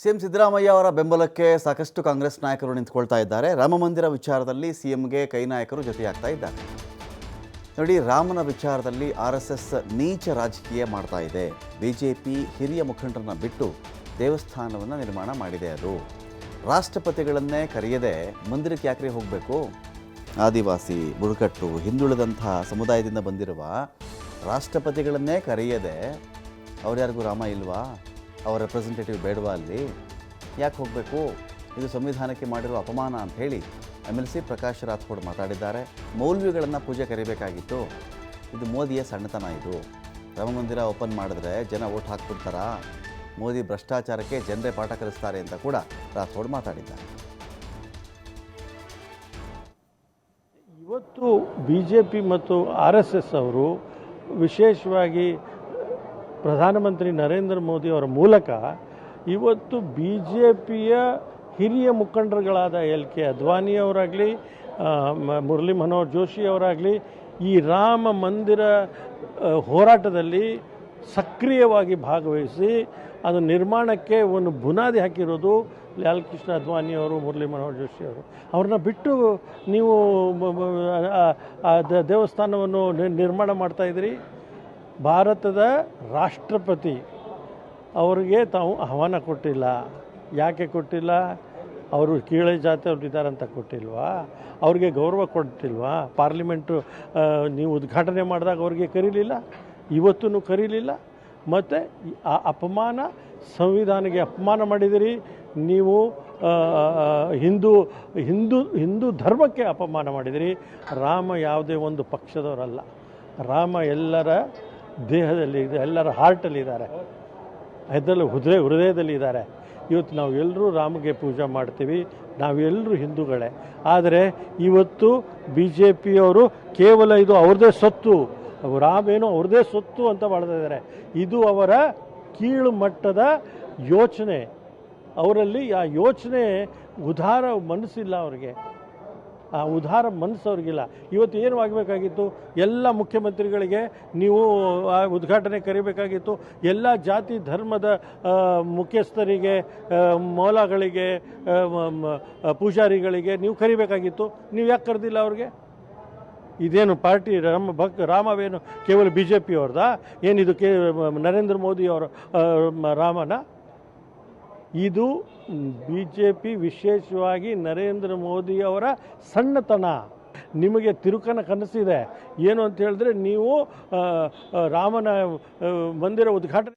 CM Siddaramaiah ಅವರ ಬೆಂಬಲಕ್ಕೆ ಸಾಕಷ್ಟು ಕಾಂಗ್ರೆಸ್ ನಾಯಕರು ನಿಂತ್ಕೊಳ್ತಾ ಇದ್ದಾರೆ. ರಾಮ ಮಂದಿರ ವಿಚಾರದಲ್ಲಿ ಸಿಎಂಗೆ ಕೈ ನಾಯಕರು ಜೊತೆಯಾಗ್ತಾ ಇದ್ದಾರೆ. ನೋಡಿ, ರಾಮನ ವಿಚಾರದಲ್ಲಿ ಆರ್ ಎಸ್ ಎಸ್ ನೀಚ ರಾಜಕೀಯ ಮಾಡ್ತಾ ಇದೆ. ಬಿ ಜೆ ಪಿ ಹಿರಿಯ ಮುಖಂಡರನ್ನ ಬಿಟ್ಟು ದೇವಸ್ಥಾನವನ್ನು ನಿರ್ಮಾಣ ಮಾಡಿದೆ ಅದು. ರಾಷ್ಟ್ರಪತಿಗಳನ್ನೇ ಕರೆಯದೆ ಮಂದಿರಕ್ಕೆ ಯಾಕ್ರೆ ಹೋಗಬೇಕು? ಆದಿವಾಸಿ, ಬುಡಕಟ್ಟು, ಹಿಂದುಳಿದಂಥ ಸಮುದಾಯದಿಂದ ಬಂದಿರುವ ರಾಷ್ಟ್ರಪತಿಗಳನ್ನೇ ಕರೆಯದೆ ಅವ್ರ್ಯಾರಿಗೂ ರಾಮ ಇಲ್ವಾ? ಅವರ ರೆಪ್ರೆಸೆಂಟೇಟಿವ್ ಬೇಡವಾ ಅಲ್ಲಿ? ಯಾಕೆ ಹೋಗಬೇಕು? ಇದು ಸಂವಿಧಾನಕ್ಕೆ ಮಾಡಿರುವ ಅಪಮಾನ ಅಂತ ಹೇಳಿ M L C Prakash Rathod ಮಾತಾಡಿದ್ದಾರೆ. ಮೌಲ್ವಿಗಳನ್ನು ಪೂಜೆ ಕರಿಬೇಕಾಗಿತ್ತು. ಇದು ಮೋದಿಯ ಸಣ್ಣತನ ಇದು. ರಾಮಮಂದಿರ ಓಪನ್ ಮಾಡಿದ್ರೆ ಜನ ಓಟ್ ಹಾಕ್ಬಿಡ್ತಾರಾ? ಮೋದಿ ಭ್ರಷ್ಟಾಚಾರಕ್ಕೆ ಜನರೇ ಪಾಠ ಕಲಿಸ್ತಾರೆ ಅಂತ ಕೂಡ ರಾಥೋಡ್ ಮಾತಾಡಿದ್ದಾರೆ. ಇವತ್ತು ಬಿ ಜೆ ಪಿ ಮತ್ತು ಆರ್ ಎಸ್ ಎಸ್ ಅವರು ವಿಶೇಷವಾಗಿ ಪ್ರಧಾನಮಂತ್ರಿ ನರೇಂದ್ರ ಮೋದಿ ಅವರ ಮೂಲಕ ಇವತ್ತು ಬಿ ಜೆ ಪಿಯ ಹಿರಿಯ ಮುಖಂಡರುಗಳಾದ ಎಲ್ ಕೆ ಅದ್ವಾನಿ ಅವರಾಗಲಿ ಮುರಳಿ ಮನೋಹರ್ ಜೋಶಿ ಅವರಾಗಲಿ, ಈ ರಾಮ ಮಂದಿರ ಹೋರಾಟದಲ್ಲಿ ಸಕ್ರಿಯವಾಗಿ ಭಾಗವಹಿಸಿ ಅದು ನಿರ್ಮಾಣಕ್ಕೆ ಒಂದು ಬುನಾದಿ ಹಾಕಿರೋದು ಲಾಲ್ ಅದ್ವಾನಿ ಅವರು, ಮುರಳಿ ಮನೋಹರ್ ಜೋಶಿ ಅವರು. ಅವ್ರನ್ನ ಬಿಟ್ಟು ನೀವು ದೇವಸ್ಥಾನವನ್ನು ನಿರ್ಮಾಣ ಮಾಡ್ತಾ ಇದ್ದೀರಿ? ಭಾರತದ ರಾಷ್ಟ್ರಪತಿ ಅವರಿಗೆ ತಾವು ಆಹ್ವಾನ ಕೊಟ್ಟಿಲ್ಲ. ಯಾಕೆ ಕೊಟ್ಟಿಲ್ಲ? ಅವರು ಕೀಳೆ ಇದ್ದಾರಂತ ಕೊಟ್ಟಿಲ್ವಾ? ಅವ್ರಿಗೆ ಗೌರವ ಕೊಟ್ಟಿಲ್ವಾ ಪಾರ್ಲಿಮೆಂಟು ನೀವು ಉದ್ಘಾಟನೆ ಮಾಡಿದಾಗ ಅವ್ರಿಗೆ ಕರೀಲಿಲ್ಲ? ಇವತ್ತೂ ಕರೀಲಿಲ್ಲ? ಮತ್ತು ಆ ಅಪಮಾನ, ಸಂವಿಧಾನಕ್ಕೆ ಅಪಮಾನ ಮಾಡಿದಿರಿ. ನೀವು ಹಿಂದೂ ಹಿಂದೂ ಹಿಂದೂ ಧರ್ಮಕ್ಕೆ ಅಪಮಾನ ಮಾಡಿದಿರಿ. ರಾಮ ಯಾವುದೇ ಒಂದು ಪಕ್ಷದವರಲ್ಲ. ರಾಮ ಎಲ್ಲರ ದೇಹದಲ್ಲಿ ಇದೆ, ಎಲ್ಲರ ಹಾರ್ಟಲ್ಲಿದ್ದಾರೆ ಅದರಲ್ಲಿ ಹೃದಯ ಹೃದಯದಲ್ಲಿ ಇದ್ದಾರೆ ಇವತ್ತು ನಾವು ಎಲ್ಲರೂ ರಾಮಗೆ ಪೂಜೆ ಮಾಡ್ತೀವಿ. ನಾವೆಲ್ಲರೂ ಹಿಂದೂಗಳೇ. ಆದರೆ ಇವತ್ತು ಬಿ ಜೆ ಪಿಯವರು ಕೇವಲ ಇದು ಅವ್ರದ್ದೇ ಸತ್ತು. ರಾಮೇನು ಅವ್ರದ್ದೇ ಸೊತ್ತು ಅಂತ ಮಾಡ್ತಾ ಇದ್ದಾರೆ. ಇದು ಅವರ ಕೀಳು ಮಟ್ಟದ ಯೋಚನೆ. ಅವರಲ್ಲಿ ಆ ಯೋಚನೆ ಉದಾರ ಮನಸ್ಸಿಲ್ಲ ಅವರಿಗೆ. ಉದಾರ ಮನಸ್ಸು ಅವ್ರಿಗಿಲ್ಲ ಇವತ್ತು ಏನು ಆಗಬೇಕಾಗಿತ್ತು? ಎಲ್ಲ ಮುಖ್ಯಮಂತ್ರಿಗಳಿಗೆ ನೀವು ಉದ್ಘಾಟನೆ ಕರಿಬೇಕಾಗಿತ್ತು. ಎಲ್ಲ ಜಾತಿ ಧರ್ಮದ ಮುಖ್ಯಸ್ಥರಿಗೆ ಮೌಲಗಳಿಗೆ ಪೂಜಾರಿಗಳಿಗೆ ನೀವು ಕರಿಬೇಕಾಗಿತ್ತು. ನೀವು ಯಾಕೆ ಕರೆದಿಲ್ಲ ಅವ್ರಿಗೆ? ಇದೇನು ಪಾರ್ಟಿ ರಾಮ ಭಕ್, ರಾಮವೇನು ಕೇವಲ ಬಿ ಜೆ ಪಿಯವ್ರದಾ ಏನಿದು ಕೇ ನರೇಂದ್ರ ಮೋದಿ ಅವರ ರಾಮನ? ಇದು ಬಿ ಜೆ ಪಿ ವಿಶೇಷವಾಗಿ ನರೇಂದ್ರ ಮೋದಿ ಅವರ ಸಣ್ಣತನ. ನಿಮಗೆ ತಿರುಕನ ಕನಸಿದೆ. ಏನು ಅಂತ ಹೇಳಿದ್ರೆ ನೀವು ರಾಮನ ಮಂದಿರ ಉದ್ಘಾಟನೆ